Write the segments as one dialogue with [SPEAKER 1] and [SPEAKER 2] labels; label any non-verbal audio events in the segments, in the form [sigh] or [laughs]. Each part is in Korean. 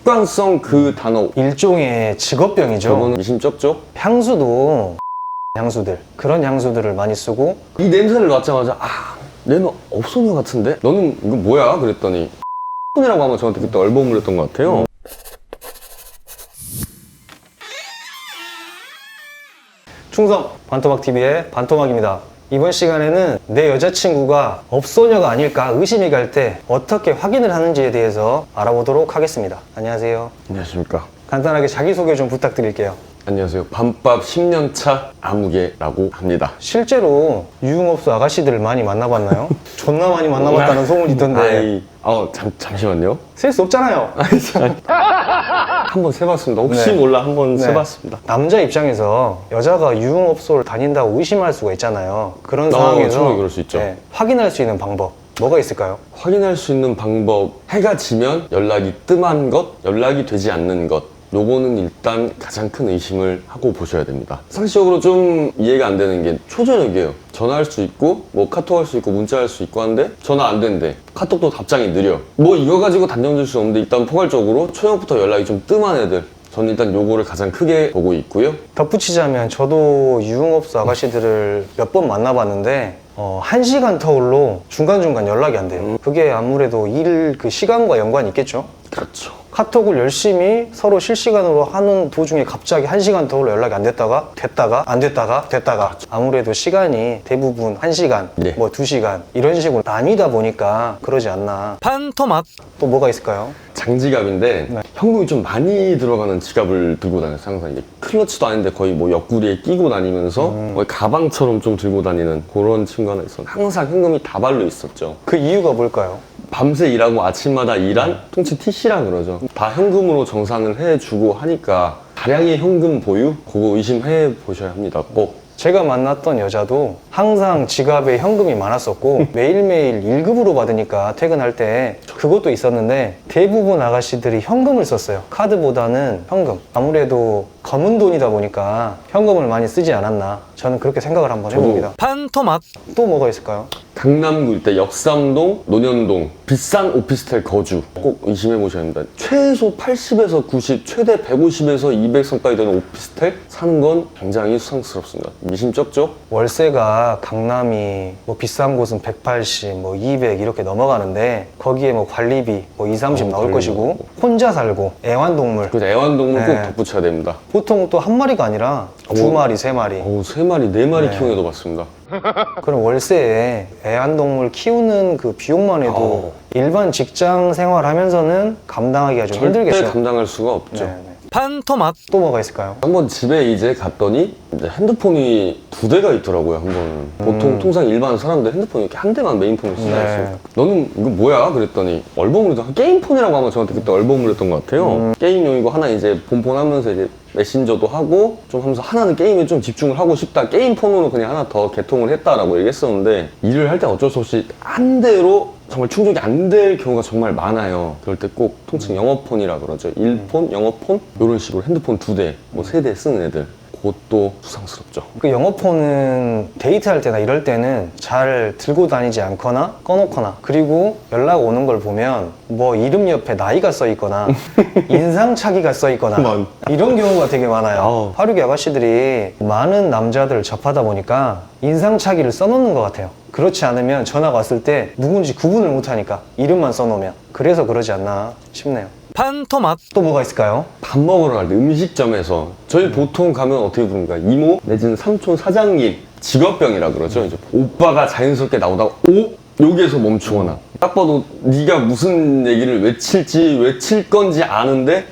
[SPEAKER 1] 습관성 그 단어
[SPEAKER 2] 일종의 직업병이죠.
[SPEAKER 1] 저거는 미심쩍쩍
[SPEAKER 2] 향수도 [laughs] 향수들 그런 향수들을 많이 쓰고
[SPEAKER 1] 이 냄새를 맡자마자 아 얘는 업소녀 같은데? 너는 이거 뭐야? 그랬더니 [laughs] 이라고 아마 저한테 그때 얼버무렸던 것 같아요
[SPEAKER 2] 충성 반토막 TV의 반토막입니다. 이번 시간에는 내 여자친구가 업소녀가 아닐까 의심이 갈 때 어떻게 확인을 하는지에 대해서 알아보도록 하겠습니다. 안녕하세요.
[SPEAKER 1] 안녕하십니까
[SPEAKER 2] 간단하게 자기소개 좀 부탁드릴게요.
[SPEAKER 1] 안녕하세요 밤밥 10년차 아무개라고 합니다
[SPEAKER 2] 실제로 유흥업소 아가씨들을 많이 만나봤나요? [laughs] 존나 많이 만나봤다는 소문이 있던데
[SPEAKER 1] 아이, 어, 잠, 잠시만요
[SPEAKER 2] 셀수 없잖아요. [laughs]
[SPEAKER 1] 한번 세봤습니다 혹시
[SPEAKER 2] 네.
[SPEAKER 1] 몰라 한번
[SPEAKER 2] 네.
[SPEAKER 1] 세봤습니다
[SPEAKER 2] 남자 입장에서 여자가 유흥업소를 다닌다고 의심할 수가 있잖아요. 그런
[SPEAKER 1] 어,
[SPEAKER 2] 상황에서
[SPEAKER 1] 충분히 그럴 수 있죠.
[SPEAKER 2] 네, 확인할 수 있는 방법 뭐가 있을까요?
[SPEAKER 1] 확인할 수 있는 방법 해가 지면 연락이 뜸한 것 연락이 되지 않는 것 요거는 일단 가장 큰 의심을 하고 보셔야 됩니다 상식적으로 좀 이해가 안 되는 게 초저녁이에요 전화할 수 있고 뭐 카톡 할 수 있고 문자 할 수 있고 한데 전화 안 된대. 카톡도 답장이 느려. 뭐 이거 가지고 단정 질수 없는데 일단 포괄적으로 초저녁부터 연락이 좀 뜸한 애들. 저는 일단 요거를 가장 크게 보고 있고요.
[SPEAKER 2] 덧붙이자면 저도 유흥업소 아가씨들을 몇 번 만나봤는데 어, 한 시간 터울로 중간중간 연락이 안 돼요. 그게 아무래도 일 그 시간과 연관이 있겠죠.
[SPEAKER 1] 그렇죠
[SPEAKER 2] 카톡을 열심히 서로 실시간으로 하는 도중에 갑자기 한 시간 터울로 연락이 안 됐다가 됐다가 안 됐다가 됐다가 아무래도 시간이 대부분 한 시간
[SPEAKER 1] 네.
[SPEAKER 2] 뭐 두 시간 이런 식으로 나뉘다 보니까 그러지 않나
[SPEAKER 3] 반토막
[SPEAKER 2] 또 뭐가 있을까요?
[SPEAKER 1] 장지갑인데
[SPEAKER 2] 네.
[SPEAKER 1] 현금이 좀 많이 들어가는 지갑을 들고 다녀요 항상 이게 클러치도 아닌데 거의 뭐 옆구리에 끼고 다니면서
[SPEAKER 2] 음.
[SPEAKER 1] 거의 가방처럼 좀 들고 다니는 그런 친구 하나 있었는데 항상 현금이 다발로 있었죠
[SPEAKER 2] 그 이유가 뭘까요?
[SPEAKER 1] 밤새 일하고 아침마다 일한 통칭 TC라 그러죠 다 현금으로 정산을 해주고 하니까 다량의 현금 보유 그거 의심해 보셔야 합니다 꼭
[SPEAKER 2] 제가 만났던 여자도 항상 지갑에 현금이 많았었고 매일매일 1급으로 받으니까 퇴근할 때 그것도 있었는데 대부분 아가씨들이 현금을 썼어요. 카드보다는 현금. 아무래도 검은 돈이다 보니까 현금을 많이 쓰지 않았나. 저는 그렇게 생각을 한번
[SPEAKER 1] 저도.
[SPEAKER 2] 해봅니다.
[SPEAKER 3] 반토막
[SPEAKER 2] 또 뭐가 있을까요?
[SPEAKER 1] 강남구 일대 역삼동, 논현동 비싼 오피스텔 거주 꼭 의심해 보셔야 합니다. 최소 80에서 90, 최대 150에서 200선까지 되는 오피스텔 사는 건 굉장히 수상스럽습니다. 미심쩍쩍
[SPEAKER 2] 월세가 강남이 뭐 비싼 곳은 180, 뭐 200 이렇게 넘어가는데 거기에 뭐 관리비 뭐 2, 30
[SPEAKER 1] 어,
[SPEAKER 2] 나올
[SPEAKER 1] 관리비
[SPEAKER 2] 것이고
[SPEAKER 1] 나오고.
[SPEAKER 2] 혼자 살고 애완동물
[SPEAKER 1] 그래서 애완동물
[SPEAKER 2] 네.
[SPEAKER 1] 꼭 덧붙여야 됩니다.
[SPEAKER 2] 보통 또 한 마리가 아니라 두
[SPEAKER 1] 어.
[SPEAKER 2] 마리, 세 마리.
[SPEAKER 1] 어우, 세 마리, 네 마리
[SPEAKER 2] 네.
[SPEAKER 1] 키우는 애도 봤습니다.
[SPEAKER 2] 그럼 월세에 애완동물 키우는 그 비용만 해도
[SPEAKER 1] 어.
[SPEAKER 2] 일반 직장 생활하면서는 감당하기가 좀
[SPEAKER 1] 절대
[SPEAKER 2] 힘들겠죠.
[SPEAKER 1] 감당할 수가 없죠.
[SPEAKER 2] 네, 네.
[SPEAKER 3] 반토막
[SPEAKER 2] 또 뭐가 있을까요?
[SPEAKER 1] 한번 집에 이제 갔더니 이제 핸드폰이 두 대가 있더라고요. 한 번. 보통 통상 일반 사람들 핸드폰이 이렇게 한 대만 메인폰을 쓰지
[SPEAKER 2] 음. 네.
[SPEAKER 1] 않습니까? 너는 이거 뭐야? 그랬더니 얼버무리던 게임폰이라고 아마 저한테 그때 얼버무렸던 것 같아요.
[SPEAKER 2] 음.
[SPEAKER 1] 게임용이고 하나 이제 본폰 하면서 이제 메신저도 하고 좀 하면서 하나는 게임에 좀 집중을 하고 싶다. 게임 폰으로 그냥 하나 더 개통을 했다라고 얘기했었는데 일을 할 때 어쩔 수 없이 한 대로 정말 충족이 안 될 경우가 정말 많아요. 그럴 때 꼭 통칭 영어폰이라 그러죠. 일폰, 영어폰 이런 식으로 핸드폰 두 대, 뭐 세 대 쓰는 애들. 그것도 수상스럽죠.
[SPEAKER 2] 그 영어폰은 데이트할 때나 이럴 때는 잘 들고 다니지 않거나 꺼놓거나 그리고 연락 오는 걸 보면 뭐 이름 옆에 나이가 써 있거나 [laughs] 인상착의가 써 있거나
[SPEAKER 1] 많-
[SPEAKER 2] 이런 경우가 되게 많아요. 화류계 아가씨들이 많은 남자들을 접하다 보니까 인상착의를 써놓는 것 같아요. 그렇지 않으면 전화가 왔을 때 누군지 구분을 못하니까 이름만 써놓으면 그래서 그러지 않나 싶네요.
[SPEAKER 3] 반토막
[SPEAKER 2] 또 뭐가 있을까요?
[SPEAKER 1] 밥 먹으러 갈 때 음식점에서 저희 보통 가면 어떻게 부릅니까? 이모 내지는 삼촌 사장님 직업병이라 그러죠. 이제 오빠가 자연스럽게 나오다가 오 여기에서 멈추거나 딱 봐도 네가 무슨 얘기를 외칠지 외칠 건지 아는데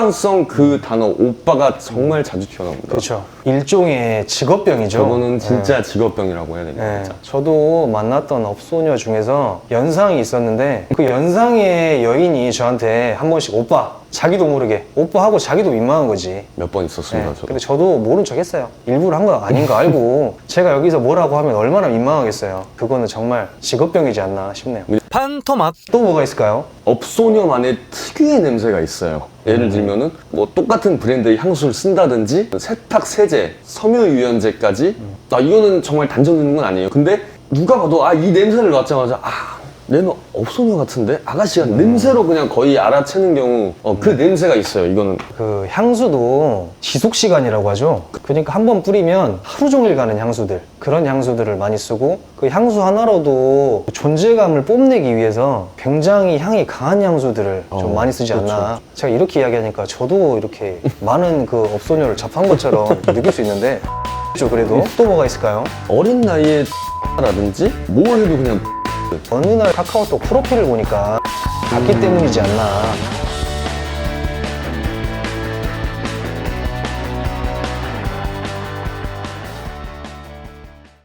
[SPEAKER 1] 습관성 그 단어 오빠가 정말 자주 튀어나옵니다.
[SPEAKER 2] 그렇죠. 일종의 직업병이죠.
[SPEAKER 1] 저거는 진짜 직업병이라고 해야 됩니다.
[SPEAKER 2] 네,
[SPEAKER 1] 진짜.
[SPEAKER 2] 저도 만났던 업소녀 중에서 연상이 있었는데 그 연상의 여인이 저한테 한 번씩 오빠 자기도 모르게 오빠 하고 자기도 민망한 거지.
[SPEAKER 1] 몇번
[SPEAKER 2] 네,
[SPEAKER 1] 있었습니다. 저도.
[SPEAKER 2] 근데 저도 모른 척 했어요. 일부러 한 거 아닌 거 알고 제가 여기서 뭐라고 하면 얼마나 민망하겠어요. 그거는 정말 직업병이지 않나 싶네요.
[SPEAKER 3] 반토막
[SPEAKER 2] 또 뭐가 있을까요?
[SPEAKER 1] 업소녀만의 특유의 냄새가 있어요. 예를 들면은 뭐 똑같은 브랜드의 향수를 쓴다든지 세탁 세제, 섬유 유연제까지 아 이거는 정말 단정짓는 건 아니에요. 근데 누가 봐도 아 이 냄새를 맡자마자 아 얘는 업소녀 같은데? 아가씨가 냄새로 그냥 거의 알아채는 경우 어, 그 냄새가 있어요 이거는
[SPEAKER 2] 그 향수도 지속 시간이라고 하죠. 그러니까 한 번 뿌리면 하루 종일 가는 향수들 그런 향수들을 많이 쓰고 그 향수 하나로도 존재감을 뽐내기 위해서 굉장히 향이 강한 향수들을 좀
[SPEAKER 1] 어,
[SPEAKER 2] 많이 쓰지
[SPEAKER 1] 그렇죠.
[SPEAKER 2] 않나. 제가 이렇게 이야기하니까 저도 이렇게 [laughs] 많은 그 업소녀를 접한 것처럼 [laughs] 느낄 수 있는데 그렇죠. 그래도 또 뭐가 있을까요?
[SPEAKER 1] 어린 나이에 라든지 뭘 해도 그냥
[SPEAKER 2] 어느 날 카카오톡 프로필을 보니까 같기 때문이지 않나.